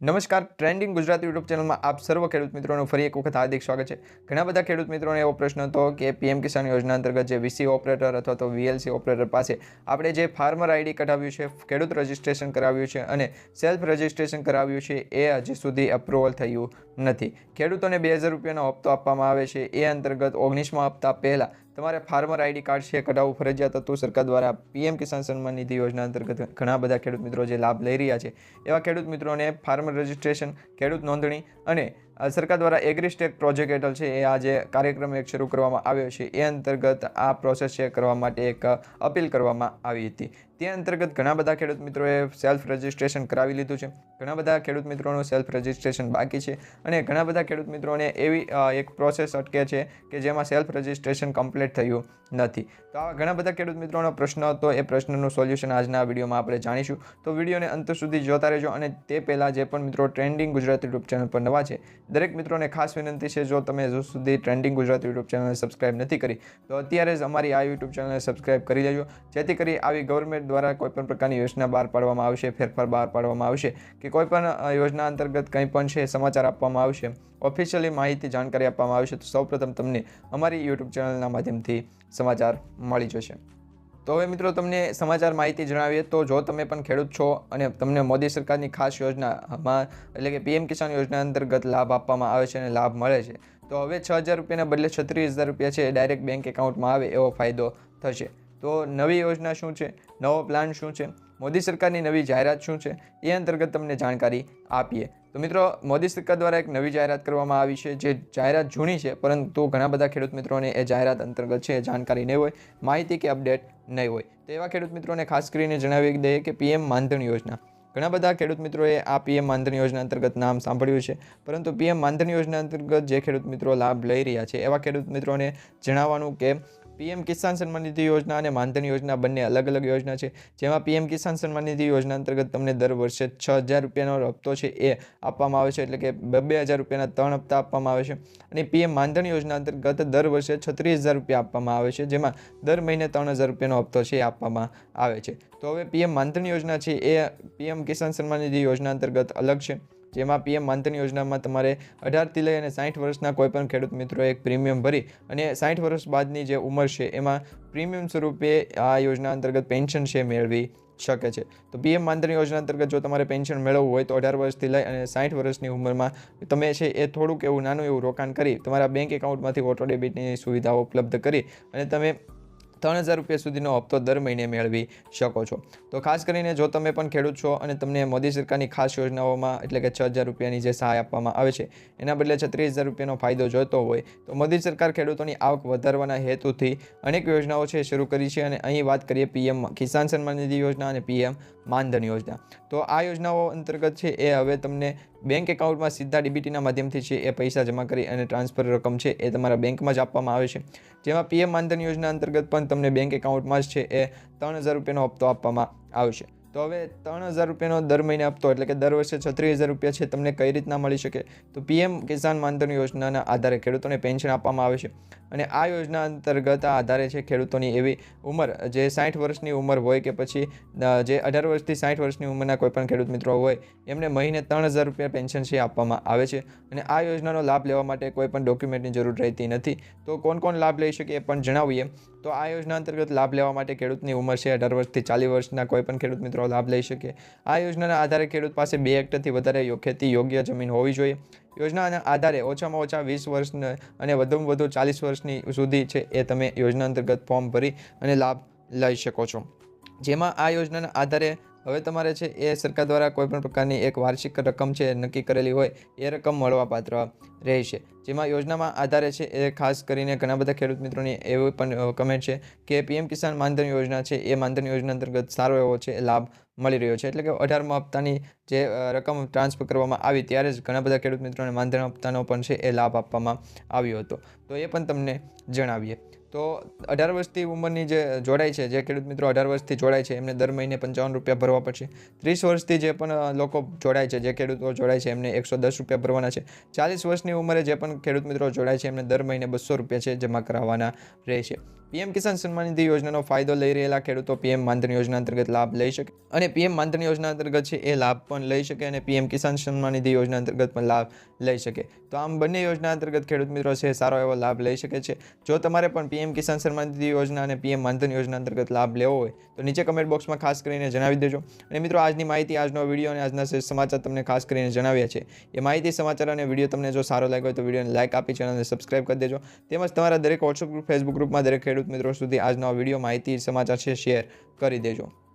નમસ્કાર, trending Gujarat YouTube ચેનલમાં આપ સર્વ ખેડૂત મિત્રોનું ફરી એક વખત હાર્દિક સ્વાગત છે. ઘણા બધા ખેડૂત મિત્રોને એવો પ્રશ્ન હતો કે પીએમ કિસાન યોજના અંતર્ગત જે વીસી ઓપરેટર અથવા તો વીએલસી ઓપરેટર પાસે આપણે જે ફાર્મર આઈડી કઢાવ્યું છે, ખેડૂત રજિસ્ટ્રેશન કરાવ્યું છે અને સેલ્ફ રજિસ્ટ્રેશન કરાવ્યું છે, એ હજી સુધી અપ્રુવલ થયું નથી. ખેડૂતોને બે હજાર રૂપિયાનો હપ્તો આપવામાં આવે છે. એ અંતર્ગત ઓગણીસમાં હપ્તા પહેલાં તમારે ફાર્મર આઈડી કાર્ડ છે, કઢાવવું ફરજિયાત હતું. સરકાર દ્વારા પીએમ કિસાન સન્માન નિધિ યોજના અંતર્ગત ઘણા બધા ખેડૂત મિત્રો જે લાભ લઈ રહ્યા છે. એવા ખેડૂત મિત્રોને ફાર્મર રજિસ્ટ્રેશન, ખેડૂત નોંધણી અને સરકાર દ્વારા એગ્રીસ્ટેક પ્રોજેક્ટ હેઠળ છે, એ આ જે કાર્યક્રમ એક શરૂ કરવામાં આવ્યો છે. એ અંતર્ગત આ પ્રોસેસ છે કરવા માટે એક અપીલ કરવામાં આવી હતી. તે અંતર્ગત ઘણા બધા ખેડૂત મિત્રોએ સેલ્ફ રજિસ્ટ્રેશન કરાવી લીધું છે. ઘણા બધા ખેડૂત મિત્રોનું સેલ્ફ રજિસ્ટ્રેશન બાકી છે અને ઘણા બધા ખેડૂત મિત્રોને એવી એક પ્રોસેસ અટકે છે કે જેમાં સેલ્ફ રજિસ્ટ્રેશન કમ્પ્લીટ થયું નથી. તો આવા ઘણા બધા ખેડૂત મિત્રોનો પ્રશ્ન હતો, એ પ્રશ્નનું સોલ્યુશન આજના વિડીયોમાં આપણે જાણીશું. તો વિડીયોને અંત સુધી જોતા રહેજો અને તે પહેલાં જે પણ મિત્રો ટ્રેન્ડિંગ ગુજરાત યુટ્યુબ ચેનલ પર નવા છે દરેક મિત્રોને ખાસ વિનંતી છે, જો તમે હજુ સુધી ટ્રેન્ડિંગ ગુજરાત યુટ્યુબ ચેનલને સબસ્ક્રાઇબ નથી કરી, તો અત્યારે જ અમારી આ યુટ્યુબ ચેનલને સબસ્ક્રાઇબ કરી લેજો. જેથી કરી આવી ગવર્મેન્ટ દ્વારા કોઈપણ પ્રકારની યોજના બહાર પાડવામાં આવશે, ફેરફાર બહાર પાડવામાં આવશે કે કોઈપણ યોજના અંતર્ગત કંઈ પણ છે, સમાચાર આપવામાં આવશે ઓફિશિયલી માહિતી, જાણકારી આપવામાં આવશે, તો સૌપ્રથમ તમને અમારી યુટ્યુબ ચેનલના માધ્યમથી સમાચાર મળી જશે. તો હવે મિત્રો તમને સમાચાર માહિતી જણાવીએ તો જો તમે પણ ખેડૂત છો અને તમને મોદી સરકારની ખાસ યોજનામાં, એટલે કે પીએમ કિસાન યોજના અંતર્ગત લાભ આપવામાં આવે છે અને લાભ મળે છે, તો હવે છ હજાર રૂપિયાના બદલે છત્રીસ હજાર રૂપિયા છે એ ડાયરેક્ટ બેંક એકાઉન્ટમાં આવે એવો ફાયદો થશે. તો નવી યોજના શું છે? નવો પ્લાન શું છે? મોદી સરકારની નવી જાહેરાત શું છે એ અંતર્ગત તમને જાણકારી આપીએ. તો મિત્રો, મોદી સરકાર દ્વારા એક નવી જાહેરાત કરવામાં આવી છે. જે જાહેરાત જૂની છે, પરંતુ ઘણા બધા ખેડૂત મિત્રોને એ જાહેરાત અંતર્ગત છે જાણકારી નહીં હોય, માહિતી કે અપડેટ નહીં હોય. તો એવા ખેડૂત મિત્રોને ખાસ કરીને જણાવી દઈએ કે પીએમ માનધન યોજના. ઘણા બધા ખેડૂત મિત્રોએ આ પીએમ માનધન યોજના અંતર્ગત નામ સાંભળ્યું છે, પરંતુ પીએમ માનધન યોજના અંતર્ગત જે ખેડૂત મિત્રો લાભ લઈ રહ્યા છે, એવા ખેડૂત મિત્રોને જણાવવાનું કે પીએમ કિસાન સન્માન નિધિ યોજના અને માનધન યોજના બંને અલગ અલગ યોજના છે. જેમાં પીએમ કિસાન સન્માન નિધિ યોજના અંતર્ગત તમને દર વર્ષે છ હજાર રૂપિયાનો હપ્તો છે એ આપવામાં આવે છે, એટલે કે બે હજાર રૂપિયાના ત્રણ હપ્તા આપવામાં આવે છે. અને પીએમ માનધન યોજના અંતર્ગત દર વર્ષે છત્રીસ હજાર રૂપિયા આપવામાં આવે છે, જેમાં દર મહિને ત્રણ હજાર રૂપિયાનો હપ્તો છે એ આપવામાં આવે છે. તો હવે પીએમ માનધન યોજના છે એ પીએમ કિસાન સન્માન નિધિ યોજના અંતર્ગત અલગ છે. જેમાં પીએમ માનધન યોજનામાં તમારે અઢારથી લઈ અને સાઠ વર્ષના કોઈપણ ખેડૂત મિત્રો એક પ્રીમિયમ ભરી અને સાઠ વર્ષ બાદની જે ઉંમર છે એમાં પ્રીમિયમ સ્વરૂપે આ યોજના અંતર્ગત પેન્શન છે મેળવી શકે છે. તો પીએમ માનધન યોજના અંતર્ગત જો તમારે પેન્શન મેળવવું હોય તો અઢાર વર્ષથી લઈ અને સાઠ વર્ષની ઉંમરમાં તમે છે એ થોડુંક એવું નાનું એવું રોકાણ કરી તમારા બેંક એકાઉન્ટમાંથી ઓટો ડેબિટની સુવિધાઓ ઉપલબ્ધ કરી અને તમે ત્રણ હજાર રૂપિયા સુધીનો હપ્તો દર મહિને મેળવી શકો છો. તો ખાસ કરીને જો તમે પણ ખેડૂત છો અને તમને મોદી સરકારની ખાસ યોજનાઓમાં એટલે કે છ હજાર રૂપિયાની જે સહાય આપવામાં આવે છે, એના બદલે છત્રીસ હજાર રૂપિયાનો ફાયદો જોઈતો હોય, તો મોદી સરકાર ખેડૂતોની આવક વધારવાના હેતુથી અનેક યોજનાઓ છે શરૂ કરી છે અને અહીં વાત કરીએ પીએમ કિસાન સન્માન નિધિ યોજના અને પીએમ માનધન યોજના. તો આ યોજનાઓ અંતર્ગત છે એ હવે તમને બેંક એકાઉન્ટમાં સીધા ડીબીટીના માધ્યમથી છે એ પૈસા જમા કરી અને ટ્રાન્સફર રકમ છે એ તમારા બેંકમાં જ આપવામાં આવે છે. જેમાં પીએમ માનધન યોજના અંતર્ગત પણ તમને બેંક એકાઉન્ટમાં જ છે એ ત્રણ હજાર રૂપિયાનો હપ્તો આપવામાં આવશે. તો હવે ત્રણ હજાર રૂપિયાનો દર મહિને આપતો એટલે કે દર વર્ષે છત્રીસ હજાર રૂપિયા છે તમને કઈ રીતના મળી શકે? તો પીએમ કિસાન માનધન યોજનાના આધારે ખેડૂતોને પેન્શન આપવામાં આવે છે. અને આ યોજના અંતર્ગત આધારે છે ખેડૂતોની એવી ઉંમર, જે સાઠ વર્ષની ઉંમર હોય કે પછી જે અઢાર વર્ષથી સાઠ વર્ષની ઉંમરના કોઈ પણ ખેડૂત મિત્રો હોય, એમને મહિને ત્રણ હજાર રૂપિયા પેન્શન છે આપવામાં આવે છે. અને આ યોજનાનો લાભ લેવા માટે કોઈપણ ડોક્યુમેન્ટની જરૂર રહેતી નથી. તો કોણ કોણ લાભ લઈ શકે એ પણ જણાવીએ. તો આ યોજના અંતર્ગત લાભ લેવા માટે ખેડૂતની ઉંમર છે અઢાર વર્ષથી ચાલીસ વર્ષના કોઈ પણ ખેડૂત મિત્રો લાભ લઈ શકે. આ યોજનાના આધારે ખેડૂત પાસે બે હેક્ટરથી વધારે ખેતી યોગ્ય જમીન હોવી જોઈએ. યોજનાના આધારે ઓછામાં ઓછા વીસ વર્ષ અને વધુમાં વધુ ચાલીસ વર્ષની સુધી છે એ તમે યોજના અંતર્ગત ફોર્મ ભરી અને લાભ લઈ શકો છો. જેમાં આ યોજનાના આધારે હવે તમારે છે એ સરકાર દ્વારા કોઈપણ પ્રકારની એક વાર્ષિક રકમ છે નક્કી કરેલી હોય, એ રકમ મળવાપાત્ર રહેશે. જેમાં યોજનામાં આધારે છે એ ખાસ કરીને ઘણા બધા ખેડૂત મિત્રોની એવી પણ કમેન્ટ છે કે પીએમ કિસાન માનધન યોજના છે, એ માનધન યોજના અંતર્ગત સારો એવો છે લાભ મળી રહ્યો છે. એટલે કે અઢારમા હપ્તાની જે રકમ ટ્રાન્સફર કરવામાં આવી ત્યારે જ ઘણા બધા ખેડૂત મિત્રોને માનધન હપ્તાનો પણ છે એ લાભ આપવામાં આવ્યો હતો. તો એ પણ તમને જણાવીએ. તો અઢાર વર્ષથી ઉંમરની જે જોડાય છે, જે ખેડૂત મિત્રો અઢાર વર્ષથી જોડાય છે, એમને દર મહિને પંચાવન રૂપિયા ભરવા પડશે. ત્રીસ વર્ષથી જે પણ લોકો જોડાય છે, જે ખેડૂતો જોડાય છે, એમને એકસો દસ રૂપિયા ભરવાના છે. ચાલીસ વર્ષની ઉંમરે જે પણ ખેડૂત મિત્રો જોડાય છે, એમને દર મહિને બસો રૂપિયા છે જમા કરાવવાના રહેશે. પીએમ કિસાન સન્માન નિધિ યોજનાનો ફાયદો લઈ રહેલા ખેડૂતો પીએમ માનધન યોજના અંતર્ગત લાભ લઈ શકે અને પીએમ માનધન યોજના અંતર્ગત છે એ લાભ પણ લઈ શકે અને પીએમ કિસાન સન્માન નિધિ યોજના અંતર્ગત પણ લાભ લઈ શકે. તો આમ બંને યોજના અંતર્ગત ખેડૂત મિત્રો છે સારો એવો લાભ લઈ શકે છે. જો તમારે પણ પીએમ કિસાન સન્માન નિધિ યોજના અને પીએમ માનધન યોજના અંતર્ગત લાભ લેવો હોય, તો નીચે કમેન્ટ બોક્સમાં ખાસ કરીને જણાવી દેજો. અને મિત્રો, આજની માહિતી, આજનો વીડિયો અને આજના સમાચાર તમને ખાસ કરીને જણાવ્યા છે, એ માહિતી, સમાચાર અને વીડિયો તમને જો સારો લાગ્યો હોય તો વિડીયોને લાઇક આપી, ચેનલને સબસ્ક્રાઇબ કરી દેજો. તેમજ તમારા દરેક વોટ્સઅપ ગ્રુપ ફેસબુક ગ્રુપમાં દરેક ખેડૂત મિત્રો સુધી આજનો વીડિયો માહિતી સમાચાર છે શેર કરી દેજો.